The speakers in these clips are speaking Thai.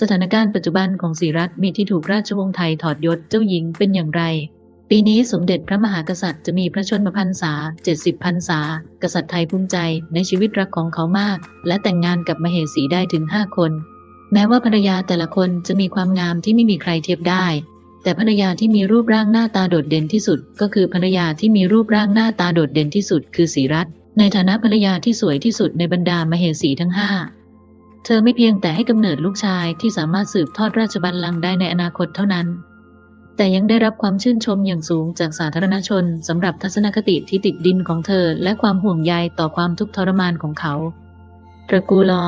สถานการณ์ปัจจุบันของศรีรัตมีที่ถูกราชวงศ์ไทยถอดยศเจ้าหญิงเป็นอย่างไร ปีนี้สมเด็จพระมหากษัตริย์จะมีพระชนมพรรษา 70พรรษา กษัตริย์ไทยภูมิใจในชีวิตรักของเขามาก และแต่งงานกับมเหสีได้ถึง 5 คน แม้ว่าภรรยาแต่ละคนจะมีความงามที่ไม่มีใครเทียบได้ แต่ภรรยาที่มีรูปร่างหน้าตาโดดเด่นที่สุด ก็คือภรรยาที่มีรูปร่างหน้าตาโดดเด่นที่สุด คือศรีรัตในฐานะภรรยาที่สวยที่สุดในบรรดามเหสีทั้งห้า เธอไม่เพียงแต่ให้กำเนิดลูกชายที่สามารถสืบทอดราชบัลลังก์ได้ในอนาคตเท่านั้น แต่ยังได้รับความชื่นชมอย่างสูงจากสาธารณชนสำหรับทัศนคติที่ติดดินของเธอและความห่วงใยต่อความทุกข์ทรมานของเขาตระกูลอ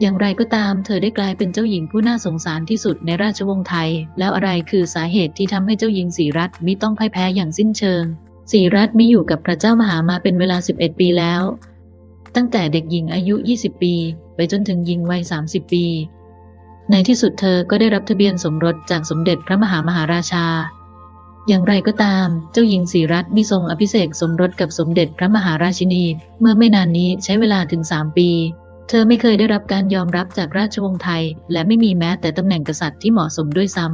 อย่างไรก็ตามเธอได้กลายเป็นเจ้าหญิงผู้น่าสงสารที่สุดในราชวงศ์ไทย แล้วอะไรคือสาเหตุที่ทำให้เจ้าหญิงสีรัตน์มิต้องพ่ายแพ้อย่างสิ้นเชิง สีรัตน์มิอยู่กับพระเจ้ามหามาเป็นเวลา 11 ปีแล้ว ตั้งแต่เด็กหญิงอายุ 20 ปี ไปจนถึงหญิงวัย 30 ปี ในที่สุดเธอก็ได้รับทะเบียนสมรสจากสมเด็จพระมหามหาราชา อย่างไรก็ตาม เจ้าหญิงสีรัตน์มิทรงอภิเษกสมรสกับสมเด็จพระมหาราชินี เมื่อไม่นานนี้ใช้เวลาถึง 3 ปี เธอไม่เคยได้รับการยอมรับจากราชวงศ์ไทย และไม่มีแม้แต่ตำแหน่งกษัตริย์ที่เหมาะสมด้วยซ้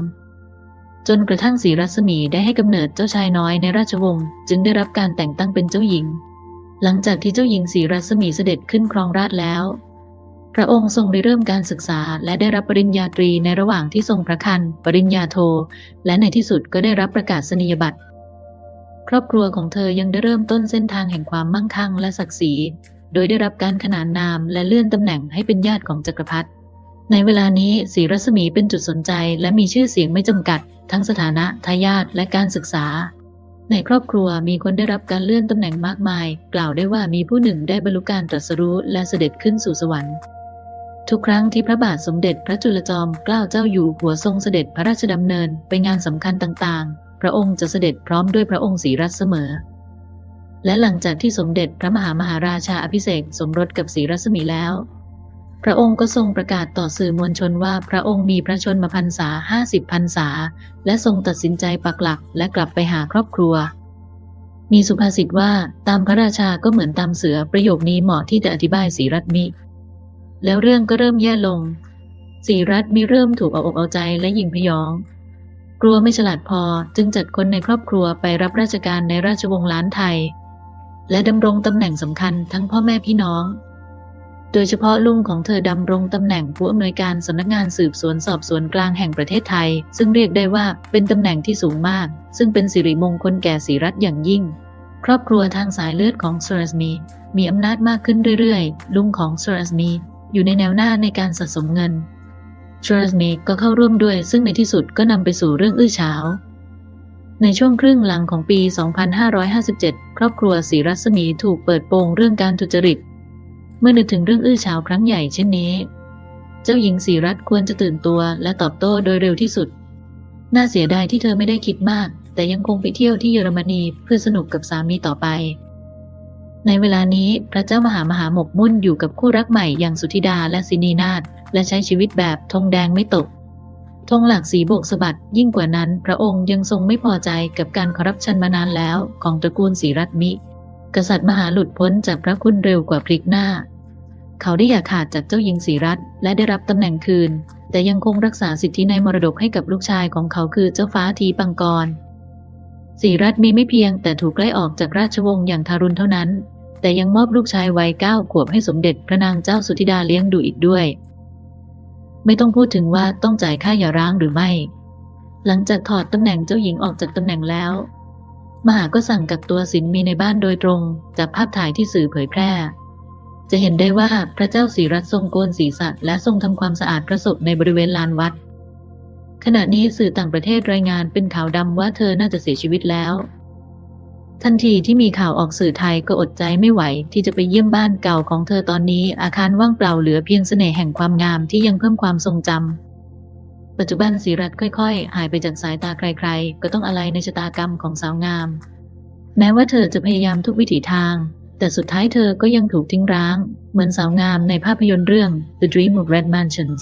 ำจนกระทั่งศรีรัศมีได้ให้กำเนิดเจ้าชายน้อยในราชวงศ์จึงได้รับการแต่งตั้งเป็นเจ้าหญิง หลังจากที่เจ้าหญิงศรีรัศมีเสด็จขึ้นครองราชแล้ว พระองค์ทรงได้เริ่มการศึกษา และได้รับปริญญาตรีในระหว่างที่ทรงพระคันปริญญาโท และในที่สุดก็ได้รับประกาศนียบัตร ครอบครัวของเธอยังได้เริ่มต้นเส้นทางแห่งความมั่งคั่งและศักดิ์ศรี โดยได้รับการขนานนามและเลื่อนตำแหน่งให้เป็นญาติของจักรพรรดิ ในเวลานี้ศรีรัศมีเป็นจุดสนใจ และมีชื่อเสียงไม่จำกัด ทั้งสถานะทายาทและการศึกษา ในครอบครัวมีคนได้รับการเลื่อนตำแหน่งมากมาย กล่าวได้ว่ามีผู้หนึ่งได้บรรลุการตรัสรู้และเสด็จขึ้นสู่สวรรค์ ทุกครั้งที่พระบาทสมเด็จพระจุลจอมเกล้าเจ้าอยู่หัวทรงเสด็จพระราชดำเนินไปงานสำคัญต่างๆ พระองค์จะเสด็จพร้อมด้วยพระองค์ศรีรัตเสมอ และหลังจากที่สมเด็จพระมหามหาราชาอภิเษกสมรสกับศรีรัศมีแล้ว พระองค์ก็ทรงประกาศต่อสื่อมวลชนว่าพระองค์มีพระชนมพรรษาห้าสิบพรรษา และทรงตัดสินใจปักหลักและกลับไปหาครอบครัวมีสุภาษิตว่าตามพระราชาก็เหมือนตามเสือประโยคนี้เหมาะที่จะอธิบายศรีรัตมิ แล้วเรื่องก็เริ่มแย่ลงศรีรัตมีเริ่มถูกเอาอกเอาใจและยิงพยอง กลัวไม่ฉลาดพอจึงจัดคนในครอบครัวไปรับราชการในราชวงศ์ล้านไทย และดำรงตำแหน่งสำคัญทั้งพ่อแม่พี่น้อง โดยเฉพาะลุงของเธอดำรงตำแหน่งผู้อำนวยการสำนักงานสืบสวนสอบสวนกลางแห่งประเทศไทย ซึ่งเรียกได้ว่าเป็นตำแหน่งที่สูงมาก ซึ่งเป็นสิริมงคลแก่ศรีรัตอย่างยิ่งครอบครัวทางสายเลือดของเซอร์สมีมีอำนาจมากขึ้นเรื่อยๆ ลุงของเซอร์สมี อยู่ในแนวหน้าในการสะสมเงินเซอร์สมีก็เข้าร่วมด้วยซึ่งในที่สุดก็นำไปสู่เรื่องอื้อฉาว ในช่วงครึ่งหลังของปี 2557 ครอบครัวศรีรัศมีถูกเปิดโปงเรื่องการทุจริต เมื่อนึกถึงเรื่องอื้อฉาวครั้งใหญ่เช่นนี้ เจ้าหญิงศรีรัตควรจะตื่นตัวและตอบโต้โดยเร็วที่สุด น่าเสียดายที่เธอไม่ได้คิดมาก แต่ยังคงไปเที่ยวที่เยอรมนีเพื่อสนุกกับสามีต่อไป ในเวลานี้พระเจ้ามหามหาหมกมุ่นอยู่กับคู่รักใหม่อย่างสุธิดาและสินีนาถและใช้ชีวิตแบบธงแดงไม่ตกธงหลักสีโบกสะบัดยิ่งกว่านั้น พระองค์ยังทรงไม่พอใจกับการคอรัปชันมานานแล้วของตระกูลศรีรัตน์มิ กษัตริย์มหาหลุดพ้นจากพระคุณเร็วกว่าพลิกหน้า เขาได้อย่าขาดจากเจ้าหญิงศรีรัตน์และได้รับตำแหน่งคืน แต่ยังคงรักษาสิทธิในมรดกให้กับลูกชายของเขาคือเจ้าฟ้าทีปังกร ศรีรัตมีไม่เพียงแต่ถูกไล่ออกจากราชวงศ์อย่างทารุณเท่านั้น แต่ยังมอบลูกชายวัยเก้าขวบให้สมเด็จพระนางเจ้าสุธิดาเลี้ยงดูอีกด้วย ไม่ต้องพูดถึงว่าต้องจ่ายค่าหย่าร้างหรือไม่ หลังจากถอดตำแหน่งเจ้าหญิงออกจากตำแหน่งแล้ว มหาก็สั่งกักตัวสินมีในบ้านโดยตรงจากภาพถ่ายที่สื่อเผยแพร่ จะเห็นได้ว่าพระเจ้าศรีรัตทรงโกนศีรษะและทรงทำความสะอาดพระศพในบริเวณลานวัด ขณะนี้สื่อต่างประเทศรายงานเป็นข่าวดำว่าเธอน่าจะเสียชีวิตแล้ว ทันทีที่มีข่าวออกสื่อไทยก็อดใจไม่ไหว ที่จะไปเยี่ยมบ้านเก่าของเธอตอนนี้ อาคารว่างเปล่าเหลือเพียงเสน่ห์แห่งความงามที่ยังเพิ่มความทรงจำปัจจุบันศรีรัตค่อยๆ หายไปจากสายตาใครๆ ก็ต้องอะไรในชะตากรรมของสาวงาม แม้ว่าเธอจะพยายามทุกวิถีทาง แต่สุดท้ายเธอก็ยังถูกทิ้งร้าง เหมือนสาวงามในภาพยนตร์เรื่อง The Dream of Red Mansions